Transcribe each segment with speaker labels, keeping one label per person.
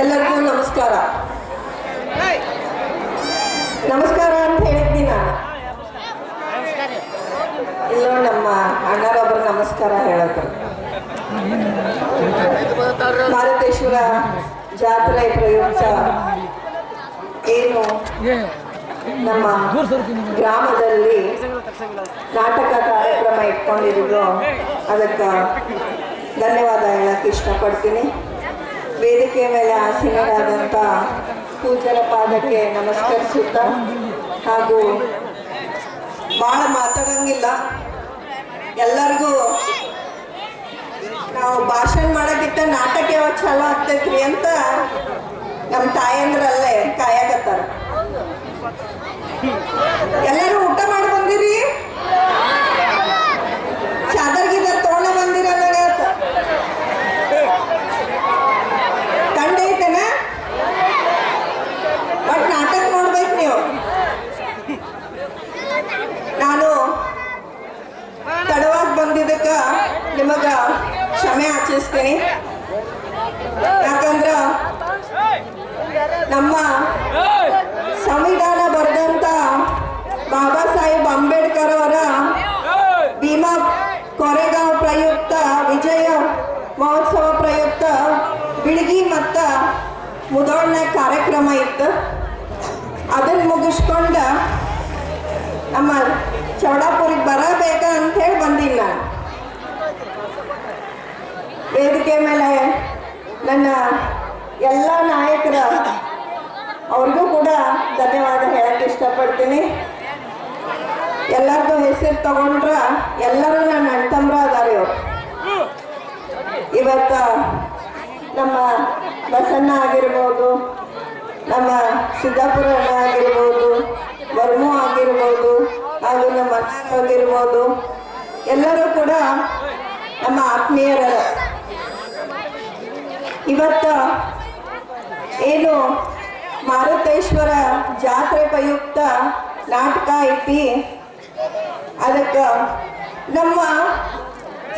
Speaker 1: ಎಲ್ಲರಿಗೂ ನಮಸ್ಕಾರ. ನಮಸ್ಕಾರ ಅಂತ ಹೇಳಿದ್ನಿ ನಾನು. ಇಲ್ಲೋ ನಮ್ಮ ಅಣ್ಣರೊಬ್ಬರು ನಮಸ್ಕಾರ ಹೇಳೋದು. ಮಾರುತೇಶ್ವರ ಜಾತ್ರೆ ಪ್ರಯುಕ್ತ ಏನು ನಮ್ಮ ಗ್ರಾಮದಲ್ಲಿ ನಾಟಕ ಕಾರ್ಯಕ್ರಮ ಇಟ್ಕೊಂಡಿದ್ರು ಅದಕ್ಕೆ ಧನ್ಯವಾದ ಹೇಳಕ್ಕೆ ಇಷ್ಟಪಡ್ತೀನಿ. ವೇದಿಕೆ ಮೇಲೆ ಆಸೀನರಾದಂಥ ಪೂಜರ ಪಾದಕ್ಕೆ ನಮಸ್ಕರಿಸುತ್ತಾ ಹಾಗೂ ಭಾಳ ಮಾತಾಡಂಗಿಲ್ಲ. ಎಲ್ಲರಿಗೂ ನಾವು ಭಾಷಣ ಮಾಡೋಕ್ಕಿಂತ ನಾಟಕ ಯಾವಾಗ ಚಾಲು ಆಗ್ತೈತ್ರಿ ಅಂತ ನಮ್ಮ ತಾಯಂದ್ರಲ್ಲೇ ಕಾಯಕತ್ತಾರ. ಎಲ್ಲರೂ ಊಟ ಮಾಡಿ. ನಾನು ತಡವಾಗಿ ಬಂದಿದ್ದಕ್ಕೆ ನಿಮಗ ಕ್ಷಮೆ ಆಚರಿಸ್ತೀನಿ. ಯಾಕಂದ್ರ ನಮ್ಮ ಸಂವಿಧಾನ ಬರೆದಂತ ಬಾಬಾ ಸಾಹೇಬ್ ಅಂಬೇಡ್ಕರ್ ಅವರ ಭೀಮಾ ಕೊರೆಗಾಂವ್ ಪ್ರಯುಕ್ತ ವಿಜಯ ಮಹೋತ್ಸವ ಪ್ರಯುಕ್ತ ಬಿಳಿಗಿ ಮತ್ತು ಮುದೋಳ್ನ ಕಾರ್ಯಕ್ರಮ ಇತ್ತು. ಅದನ್ನು ಮುಗಿಸ್ಕೊಂಡ ನಮ್ಮ ಚೌಡಾಪುರಿಗೆ ಬರಬೇಕ ಅಂತ ಹೇಳಿ ಬಂದಿಲ್ಲ ವೇದಿಕೆ ಮೇಲೆ ನನ್ನ ಎಲ್ಲ ನಾಯಕರ ಅವ್ರಿಗೂ ಕೂಡ ಧನ್ಯವಾದ ಹೇಳಕ್ಕೆ ಇಷ್ಟಪಡ್ತೀನಿ. ಎಲ್ಲರದ್ದು ಹೆಸರು ತಗೊಂಡ್ರ ಎಲ್ಲರೂ ನನ್ನ ಅಣ್ತಂಬ್ರ ಅದಾರಿ ಇವತ್ತ ನಮ್ಮ ಬಸಣ್ಣ ಆಗಿರ್ಬೋದು, ನಮ್ಮ ಸಿದ್ದಾಪುರ ಅಣ್ಣ ಆಗಿರ್ಬೋದು ವರ್ಮು ಆಗಿರ್ಬೋದು ಹಾಗೂ ನಮ್ಮ ಆಗಿರ್ಬೋದು. ಎಲ್ಲರೂ ಕೂಡ ನಮ್ಮ ಆತ್ಮೀಯರ ಇವತ್ತ ಏನು ಮಾರುತೇಶ್ವರ ಜಾತ್ರೆ ಪ್ರಯುಕ್ತ ನಾಟಕ ಐತಿ. ಅದಕ್ಕೆ ನಮ್ಮ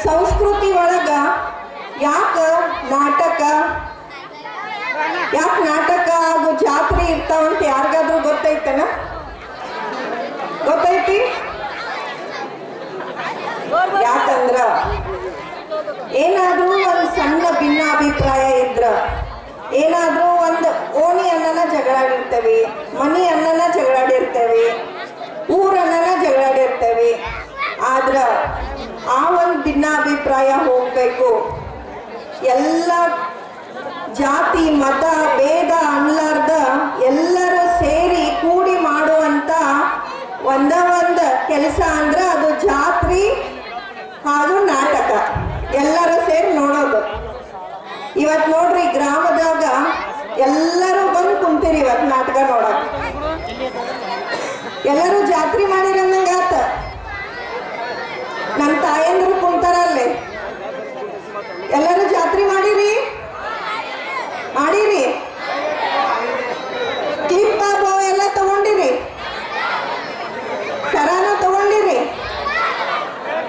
Speaker 1: ಸಂಸ್ಕೃತಿ ಒಳಗ ಯಾಕ ನಾಟಕ, ಯಾಕೆ ನಾಟಕ ಹಾಗೂ ಜಾತ್ರೆ ಇರ್ತಾವಂತ ಯಾರಿಗಾದ್ರೂ ಗೊತ್ತೈತನ? ಗೊತ್ತೈತಿ? ಯಾಕಂದ್ರ ಏನಾದ್ರೂ ಒಂದು ಸಣ್ಣ ಭಿನ್ನಾಭಿಪ್ರಾಯ ಇದ್ರ, ಏನಾದ್ರೂ ಒಂದು ಓಣಿ ಅನ್ನನ ಜಗಳಾಡಿರ್ತೇವೆ ಮನಿ ಅನ್ನನ ಜಗಳಾಡಿರ್ತೇವೆ ಊರನ್ನನ ಜಗಳಾಡಿರ್ತೇವೆ ಆದ್ರ ಆ ಒಂದು ಭಿನ್ನಾಭಿಪ್ರಾಯ ಹೋಗ್ಬೇಕು. ಎಲ್ಲ ಜಾತಿ, ಮತ, ಭೇದ, ಅನ್ಲಾರ್ದ ಒಂದ ಒಂದು ಕೆಲಸ ಅಂದ್ರ ಅದು ಜಾತ್ರಿ ಹಾಗೂ ನಾಟಕ. ಎಲ್ಲರೂ ಸೇರಿ ನೋಡೋದು. ಇವತ್ತು ನೋಡ್ರಿ ಗ್ರಾಮದಾಗ ಎಲ್ಲರೂ ಬಂದು ಕುಂತೀರಿ ಇವತ್ತು ನಾಟಕ ನೋಡೋದು ಎಲ್ಲರೂ ಜಾತ್ರೆ ಮಾಡಿರಂದಂಗಾತ ನನ್ನ ತಾಯಂದ್ರು ಕುಂತಾರ ಅಲ್ಲೇ ಎಲ್ಲರೂ ಜಾತ್ರೆ ಮಾಡಿರಿ ಮಾಡಿರಿ ಕ್ಲಿಪ್ ಬಾಬು ಎಲ್ಲ ತಗೊಂಡಿರಿ ಸರಾನ ತಗೊಂಡಿರಿ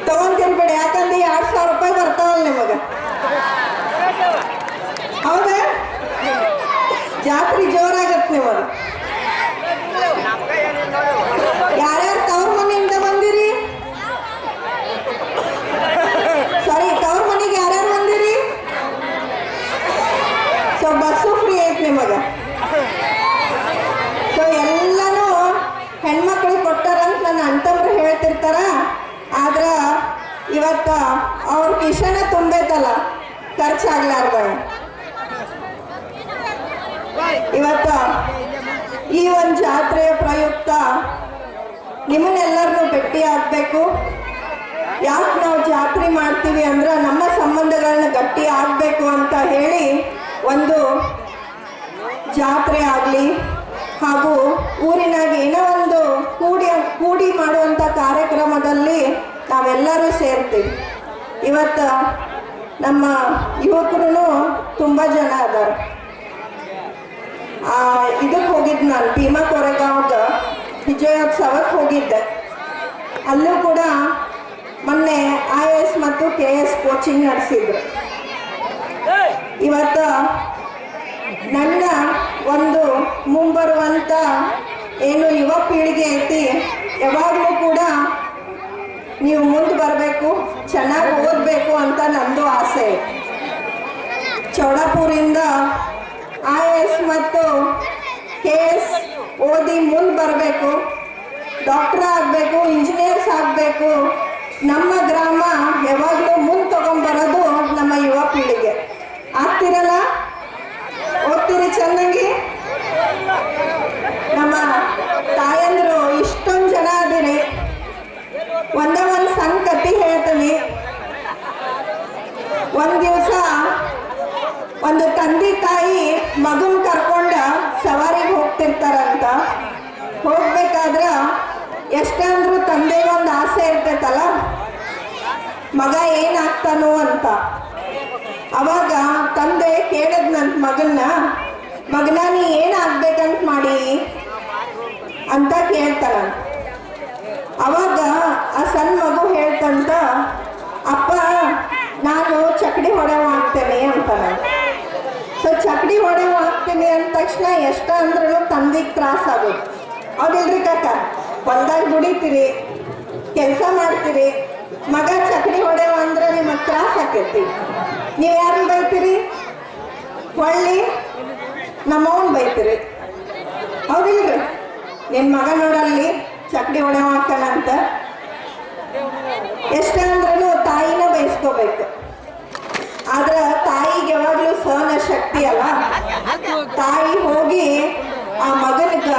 Speaker 1: ತಗೊಂತಿರ್ಬೇಡಿ ಯಾಕಂದ್ರೆ ಎರಡ್ ಸಾವಿರ ರೂಪಾಯಿ ಬರ್ತಾವಲ್ಲ ನಿಮಗ ಹೌದಾ ಜಾತ್ರೆ ಜೋರಾಗತ್ತೆ ನೀವು ಯಾರ್ಯಾರು ತವ್ರ ಮನೆಯಿಂದ ಬಂದಿರಿ? ಸಾರಿ ತವ್ರ ಮನೆಗೆ ಯಾರ್ಯಾರು ಬಂದಿರಿ? ಸೊ ಬಸ್ಸು ಫ್ರೀ ಐತ್ ನಿಮಗ. ಸೊ ಎಲ್ಲನೂ ಹೆಣ್ಮಕ್ಳಿಗೆ ಕೊಟ್ಟಾರಂತ ನನ್ನ ಅಂತಂಬ್ರು ಹೇಳ್ತಿರ್ತಾರ. ಆದ್ರ ಇವತ್ತ ಅವ್ರ ಕಿಶನ ತುಂಬೈತಲ್ಲ. ಖರ್ಚಾಗ್ಲಾರ್ದ ಇವತ್ತ ಈ ಒಂದು ಜಾತ್ರೆಯ ಪ್ರಯುಕ್ತ ನಿಮ್ಮನ್ನೆಲ್ಲರನ್ನೂ ಭೇಟಿ ಆಗಬೇಕು. ಯಾಕೆ ನಾವು ಜಾತ್ರೆ ಮಾಡ್ತೀವಿ ಅಂದ್ರೆ ನಮ್ಮ ಸಂಬಂಧಗಳನ್ನ ಗಟ್ಟಿ ಆಗಬೇಕು ಅಂತ ಹೇಳಿ ಒಂದು ಜಾತ್ರೆ ಆಗಲಿ ಹಾಗೂ ಊರಿನಾಗ ಏನೋ ಒಂದು ಕೂಡಿ ಕೂಡಿ ಮಾಡುವಂಥ ಕಾರ್ಯಕ್ರಮದಲ್ಲಿ ನಾವೆಲ್ಲರೂ ಸೇರ್ತೀವಿ. ಇವತ್ತು ನಮ್ಮ ಯುವಕರು ತುಂಬ ಜನ ಅದಾರ. ಇದಕ್ಕೆ ಹೋಗಿದ್ದು ನಾನು ಭೀಮಾ ಕೊರೆಗಾಂವ್ಗೆ ವಿಜಯೋತ್ಸವಕ್ಕೆ ಹೋಗಿದ್ದೆ. ಅಲ್ಲೂ ಕೂಡ ಮೊನ್ನೆ ಐ ಎಸ್ ಮತ್ತು ಕೆ ಎಸ್ ಕೋಚಿಂಗ್ ನಡೆಸಿದ್ರು. ಇವತ್ತು ನನ್ನ ಒಂದು ಮುಂಬರುವಂಥ ಏನು ಯುವ ಪೀಳಿಗೆ ಐತಿ, ಯಾವಾಗಲೂ ಕೂಡ ನೀವು ಮುಂದೆ ಬರಬೇಕು, ಚೆನ್ನಾಗಿ ಓದಬೇಕು ಅಂತ ನಂದು ಆಸೆ. ಚೌಡಾಪುರಿಂದ ಐ ಎಸ್ ಮತ್ತು ಕೆ ಎಸ್ ಓದಿ ಮುಂದೆ ಬರಬೇಕು. ಡಾಕ್ಟರ್ ಆಗಬೇಕು ಇಂಜಿನಿಯರ್ಸ್ ಆಗಬೇಕು. ನಮ್ಮ ಗ್ರಾಮ ಯಾವಾಗಲೂ ಮುಂದೆ ತಗೊಂಬರೋದು ನಮ್ಮ ಯುವ ಪೀಳಿಗೆ. ಅಂದ್ರೂ ತಂದೆ ಒಂದು ಆಸೆ ಇರ್ತೈತಲ್ಲ? ಮಗ ಏನಾಗ್ತಾನೋ ಅಂತ. ಅವಾಗ ತಂದೆ ಕೇಳದ್ನಂತ ಮಗನ್ನ ಮಗನ, ನೀ ಏನಾಗ್ಬೇಕಂತ ಮಾಡಿ? ಅಂತ ಕೇಳ್ತಾನ. ಅವಾಗ ಆ ಸಣ್ಣ ಮಗು ಹೇಳ್ತಂತ, ಅಪ್ಪ, ನಾನು ಚಕಡಿ ಹೊಡೆವ ಆಗ್ತೇನೆ ಅಂತಾನ. ಸೊ ಚಕಡಿ ಹೊಡೆವ ಆಗ್ತೇನೆ ಅಂದ ತಕ್ಷಣ ಎಷ್ಟ ಅಂದ್ರೂ ತಂದಿಗೆ ತ್ರಾಸ ಆಗುತ್ತೆ ಹೌದಿಲ್ರಿ ಕಾಕ? ಹೊಲ್ದಾಗ ದುಡಿತೀರಿ, ಕೆಲಸ ಮಾಡ್ತೀರಿ, ಮಗ ಚಕಡಿ ಹೊಡೆವ ಅಂದ್ರೆ ನಿಮಗೆ ತ್ರಾಸ ಆಕೈತಿ. ನೀವು ಯಾರು ಬೈತೀರಿ? ಹೊಳ್ಳಿ ನಮ್ಮವನ್ ಬೈತೀರಿ. ಹೌದಿಲ್ರಿ? ನಿಮ್ಮ ಮಗ ನೋಡಲ್ಲಿ ಚಕ್ಡಿ ಹೊಡೆವ ಅಂತ. ಎಷ್ಟೇ ಅಂದ್ರೂ ತಾಯಿನ ಬಯಸ್ಕೋಬೇಕು ಆದ್ರ ತಾಯಿಗೆ ಯಾವಾಗ್ಲೂ ಸಹನ ಶಕ್ತಿ ಅಲ್ಲ. ತಾಯಿ ಹೋಗಿ ಆ ಮಗನಿಗ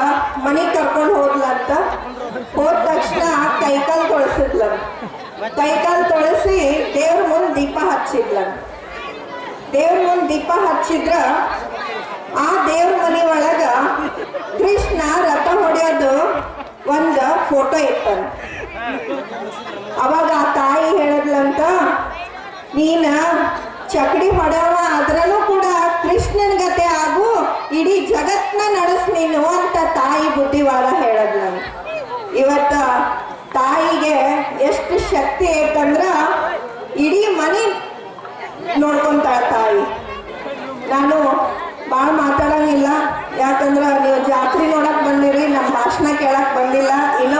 Speaker 1: ಮನೆಗೆ ಕರ್ಕೊಂಡು ಕೈಕಾಲು ತೊಳಸಿದ್ಲ ಕೈಕಾಲು ತೊಳಸಿ, ದೇವ್ರ ಮುಂದೆ ದೀಪ ಹಚ್ಚಿದ್ಲ. ದೇವ್ರ ಮುಂದೆ ದೀಪ ಹಚ್ಚಿದ್ರ ಆ ದೇವ್ರ ಮನೆ ಒಳಗ ಕೃಷ್ಣ ರಥ ಹೊಡೆಯೋದು ಒಂದು ಫೋಟೋ ಇತ್ತನ್ ಅವಾಗ ಆ ತಾಯಿ ಹೇಳದ್ಲಂತ, ನೀನ ಚಕಡಿ ಹೊಡೆಯವ ಅದ್ರಲ್ಲೂ ಕೂಡ ಕೃಷ್ಣನ ಗತೆ ಆಗು, ಇಡೀ ಜಗತ್ನ ನಡೆಸ್ ನೀನು ಅಂತ ತಾಯಿ ಬುದ್ಧಿವಾದ ಹೇಳದ್ಲಂತ. ಇವತ್ತ ತಾಯಿಗೆ ಎಷ್ಟು ಶಕ್ತಿ ಐತಂದ್ರ ಇಡೀ ಮನೆ ನೋಡ್ಕೊಂತಾಳ ತಾಯಿ. ನಾನು ಭಾಳ ಮಾತಾಡಂಗಿಲ್ಲ. ಯಾಕಂದ್ರ ನೀವು ಜಾತ್ರೆ ನೋಡಕ್ ಬಂದಿರಿ ನಮ್ಮ ಭಾಷಣ ಕೇಳಕ್ ಬಂದಿಲ್ಲ. ಇನ್ನ